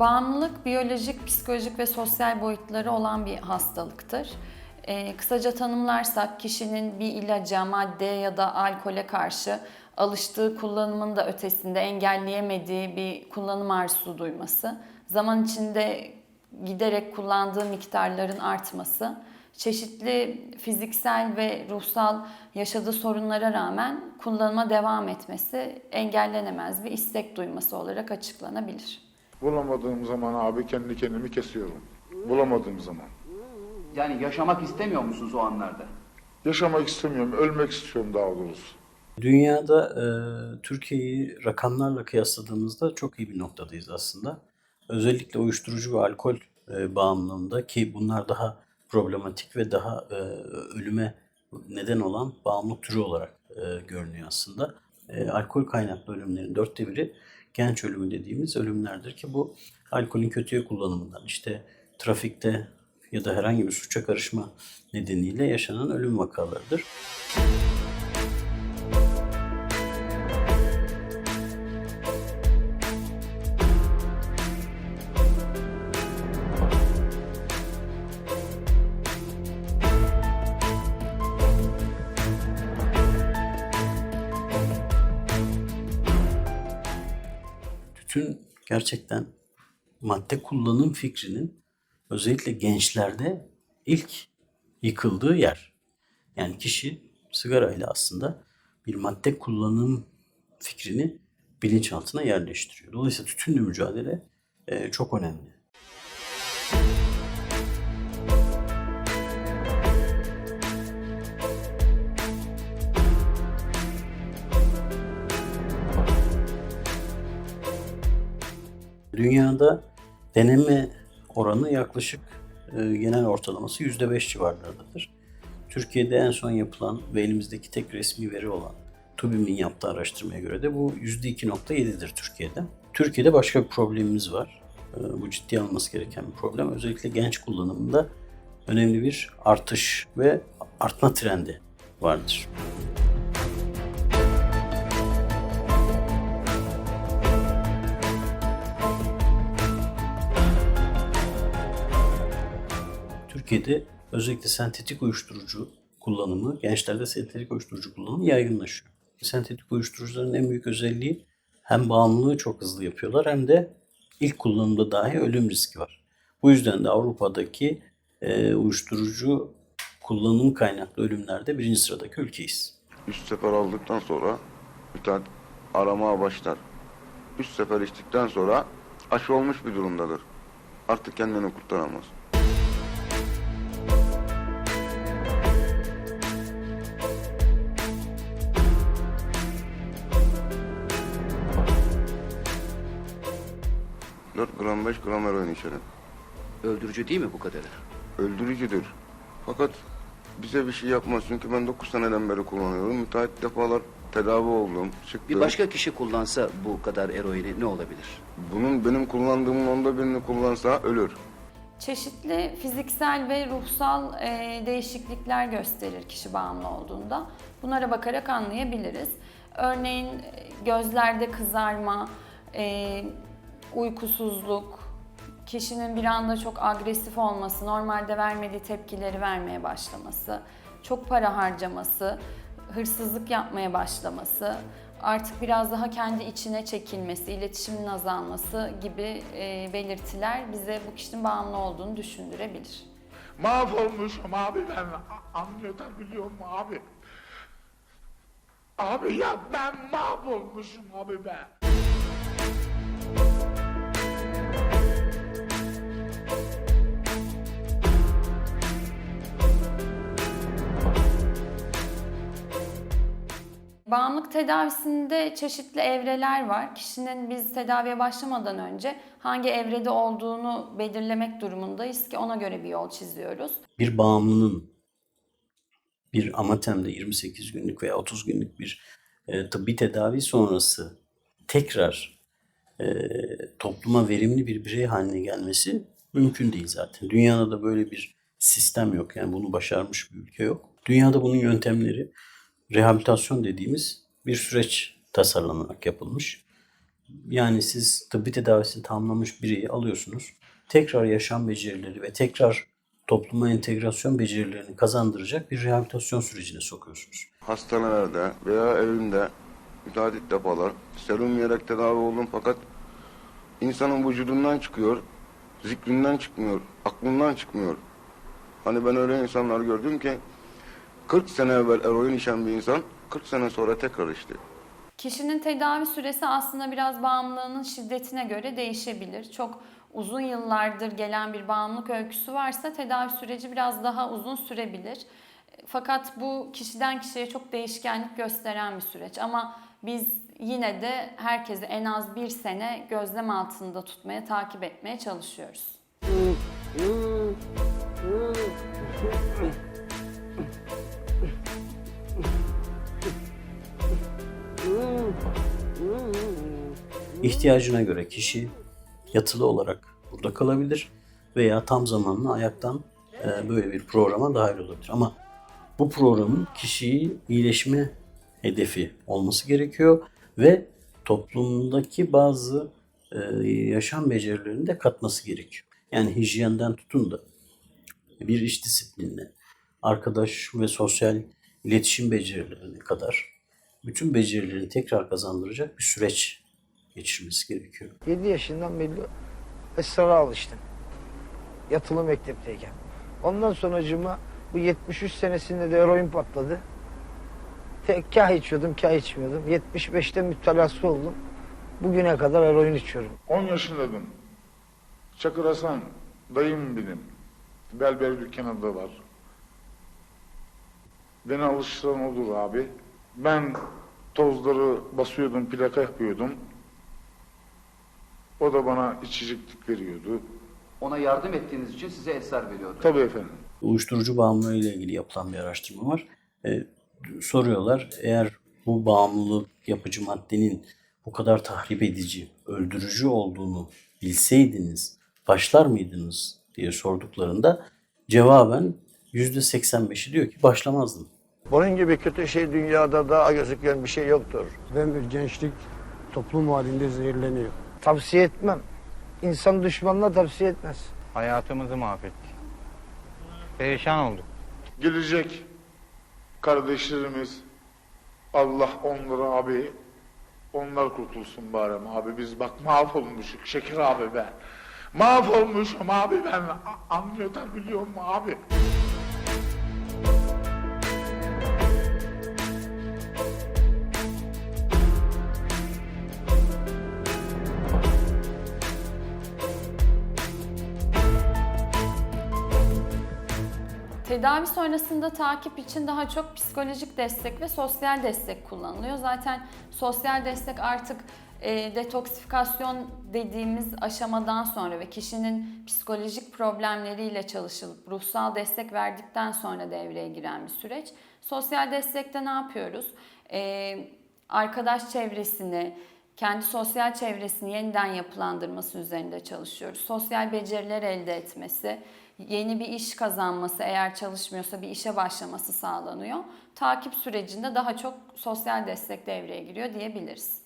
Bağımlılık biyolojik, psikolojik ve sosyal boyutları olan bir hastalıktır. Ee, kısaca tanımlarsak kişinin bir ilaca, maddeye ya da alkole karşı alıştığı kullanımın da ötesinde engelleyemediği bir kullanım arzusu duyması, zaman içinde giderek kullandığı miktarların artması, çeşitli fiziksel ve ruhsal yaşadığı sorunlara rağmen kullanıma devam etmesi engellenemez bir istek duyması olarak açıklanabilir. Bulamadığım zaman abi kendi kendimi kesiyorum. Bulamadığım zaman. Yani yaşamak istemiyor musunuz o anlarda? Yaşamak istemiyorum, ölmek istiyorum daha doğrusu. Dünyada e, Türkiye'yi rakamlarla kıyasladığımızda çok iyi bir noktadayız aslında. Özellikle uyuşturucu ve alkol e, bağımlılığında ki bunlar daha problematik ve daha e, ölüme neden olan bağımlılık türü olarak e, görünüyor aslında. E, alkol kaynaklı ölümlerin dörtte biri genç ölümü dediğimiz ölümlerdir ki bu alkolün kötüye kullanımından işte trafikte ya da herhangi bir suça karışma nedeniyle yaşanan ölüm vakalarıdır. tütün gerçekten madde kullanım fikrinin özellikle gençlerde ilk yıkıldığı yer. Yani kişi sigarayla aslında bir madde kullanım fikrini bilinçaltına yerleştiriyor. Dolayısıyla tütünle mücadele e, çok önemli. Dünyada deneme oranı yaklaşık e, genel ortalaması %5 civarlardadır. Türkiye'de en son yapılan ve elimizdeki tek resmi veri olan TÜBİM'in yaptığı araştırmaya göre de bu %2.7'dir Türkiye'de. Türkiye'de başka bir problemimiz var. E, Bu ciddiye alınması gereken bir problem. Özellikle genç kullanımında önemli bir artış ve artma trendi vardır. Türkiye'de özellikle sentetik uyuşturucu kullanımı, gençlerde sentetik uyuşturucu kullanımı yaygınlaşıyor. Sentetik uyuşturucuların en büyük özelliği hem bağımlılığı çok hızlı yapıyorlar hem de ilk kullanımda dahi ölüm riski var. Bu yüzden de Avrupa'daki e, uyuşturucu kullanım kaynaklı ölümlerde birinci sıradaki ülkeyiz. Üç sefer aldıktan sonra müteahhit aramaya başlar. Üç sefer içtikten sonra aşı olmuş bir durumdadır. Artık kendini kurtaramaz. Dört gram beş gram eroin içerim. Öldürücü değil mi bu kadarı? Öldürücüdür. Fakat bize bir şey yapmaz çünkü ben 9 seneden beri kullanıyorum. Müteahhit defalar tedavi oldum, çıktım. Bir başka kişi kullansa bu kadar eroini ne olabilir? Bunun benim kullandığımın onda birini kullansa ölür. Çeşitli fiziksel ve ruhsal e, değişiklikler gösterir kişi bağımlı olduğunda. Bunlara bakarak anlayabiliriz. Örneğin e, gözlerde kızarma, e, uykusuzluk, kişinin bir anda çok agresif olması, normalde vermediği tepkileri vermeye başlaması, çok para harcaması, hırsızlık yapmaya başlaması, artık biraz daha kendi içine çekilmesi, iletişimin azalması gibi e, belirtiler bize bu kişinin bağımlı olduğunu düşündürebilir. Mahvolmuşum abi ben. Anlatabiliyor muyum abi? Abi ya ben mahvolmuşum abi ben. Bağımlılık tedavisinde çeşitli evreler var. Kişinin biz tedaviye başlamadan önce hangi evrede olduğunu belirlemek durumundayız ki ona göre bir yol çiziyoruz. bir bağımlının bir amatemde 28 günlük veya 30 günlük bir e, tıbbi tedavi sonrası tekrar e, topluma verimli bir birey haline gelmesi mümkün değil zaten. Dünyada da böyle bir sistem yok. Yani bunu başarmış bir ülke yok. Dünyada bunun yöntemleri rehabilitasyon dediğimiz bir süreç tasarlanarak yapılmış. Yani siz tıbbi tedavisini tamamlamış bireyi alıyorsunuz. Tekrar yaşam becerileri ve tekrar topluma entegrasyon becerilerini kazandıracak bir rehabilitasyon sürecine sokuyorsunuz. Hastanelerde veya evimde müteahhit defalar serum yiyerek tedavi oldum fakat insanın vücudundan çıkıyor, zikrinden çıkmıyor, aklından çıkmıyor. Hani ben öyle insanlar gördüm ki 40 sene evvel eroin içen bir insan 40 sene sonra tekrar içti. Kişinin tedavi süresi aslında biraz bağımlılığının şiddetine göre değişebilir. Çok uzun yıllardır gelen bir bağımlılık öyküsü varsa tedavi süreci biraz daha uzun sürebilir. Fakat bu kişiden kişiye çok değişkenlik gösteren bir süreç. Ama biz yine de herkesi en az bir sene gözlem altında tutmaya, takip etmeye çalışıyoruz. İhtiyacına göre kişi yatılı olarak burada kalabilir veya tam zamanlı ayaktan e, böyle bir programa dahil olabilir. Ama bu programın kişiyi iyileşme hedefi olması gerekiyor ve toplumdaki bazı e, yaşam becerilerini de katması gerekiyor. Yani hijyenden tutun da bir iş disiplinine, arkadaş ve sosyal iletişim becerilerine kadar bütün becerilerini tekrar kazandıracak bir süreç geçirmesi gerekiyor. 7 yaşından belli esrara alıştım. Yatılı mektepteyken. Ondan sonracığıma bu 73 senesinde de eroin patladı. Tek kah içiyordum, kah içmiyordum. 75'te müptelası oldum. Bugüne kadar eroin içiyorum. 10 yaşındaydım. Çakır Hasan, dayım benim. Belber dükkanı da var. Beni alıştıran odur abi. Ben tozları basıyordum, plaka yapıyordum. O da bana içeceklik veriyordu. Ona yardım ettiğiniz için size eser veriyordu. Tabii efendim. Uyuşturucu bağımlılığı ile ilgili yapılan bir araştırma var. E, soruyorlar eğer bu bağımlılık yapıcı maddenin bu kadar tahrip edici, öldürücü olduğunu bilseydiniz başlar mıydınız diye sorduklarında cevaben %85'i diyor ki başlamazdım. Bunun gibi kötü şey dünyada daha gözüken bir şey yoktur. Ben bir gençlik toplum halinde zehirleniyor. Tavsiye etmem. İnsan düşmanına tavsiye etmez. Hayatımızı mahvetti. Perişan olduk. Gelecek kardeşlerimiz Allah onları abi onlar kurtulsun bari abi biz bak mahvolmuşuk Şeker abi be. Mahvolmuşum abi ben A- anlatabiliyor mu abi? Tedavi sonrasında takip için daha çok psikolojik destek ve sosyal destek kullanılıyor. Zaten sosyal destek artık e, detoksifikasyon dediğimiz aşamadan sonra ve kişinin psikolojik problemleriyle çalışılıp ruhsal destek verdikten sonra devreye giren bir süreç. Sosyal destekte ne yapıyoruz? E, arkadaş çevresini, kendi sosyal çevresini yeniden yapılandırması üzerinde çalışıyoruz. Sosyal beceriler elde etmesi, yeni bir iş kazanması, eğer çalışmıyorsa bir işe başlaması sağlanıyor. Takip sürecinde daha çok sosyal destek devreye giriyor diyebiliriz.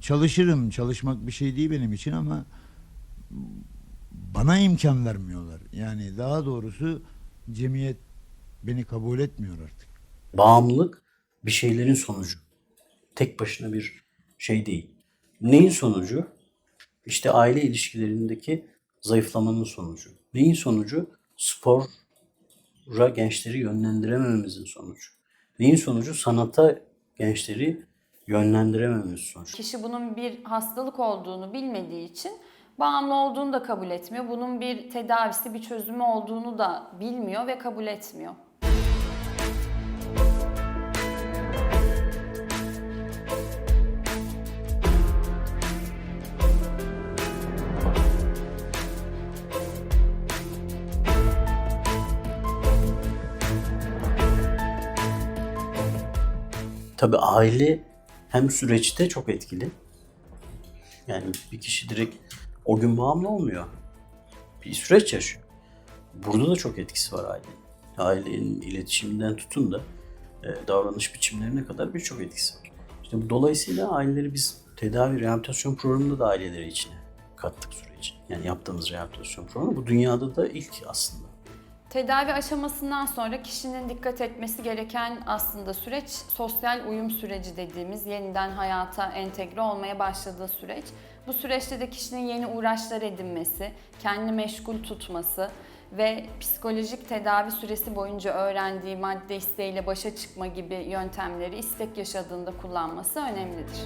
Çalışırım. Çalışmak bir şey değil benim için ama bana imkan vermiyorlar. Yani daha doğrusu cemiyet beni kabul etmiyor artık. Bağımlılık bir şeylerin sonucu. Tek başına bir şey değil. Neyin sonucu? İşte aile ilişkilerindeki zayıflamanın sonucu. Neyin sonucu? Spora gençleri yönlendiremememizin sonucu. Neyin sonucu? Sanata gençleri yönlendiremememiz sonucu. Kişi bunun bir hastalık olduğunu bilmediği için bağımlı olduğunu da kabul etmiyor. Bunun bir tedavisi, bir çözümü olduğunu da bilmiyor ve kabul etmiyor. Tabii aile hem süreçte çok etkili. Yani bir kişi direkt o gün bağımlı olmuyor. Bir süreç yaşıyor. Burada da çok etkisi var ailenin. Ailenin iletişiminden tutun da e, davranış biçimlerine kadar birçok etkisi var. İşte dolayısıyla aileleri biz tedavi rehabilitasyon programını da aileleri içine kattık süreci. Yani yaptığımız rehabilitasyon programı bu dünyada da ilk aslında. Tedavi aşamasından sonra kişinin dikkat etmesi gereken aslında süreç sosyal uyum süreci dediğimiz yeniden hayata entegre olmaya başladığı süreç. Bu süreçte de kişinin yeni uğraşlar edinmesi, kendini meşgul tutması ve psikolojik tedavi süresi boyunca öğrendiği madde isteğiyle başa çıkma gibi yöntemleri istek yaşadığında kullanması önemlidir.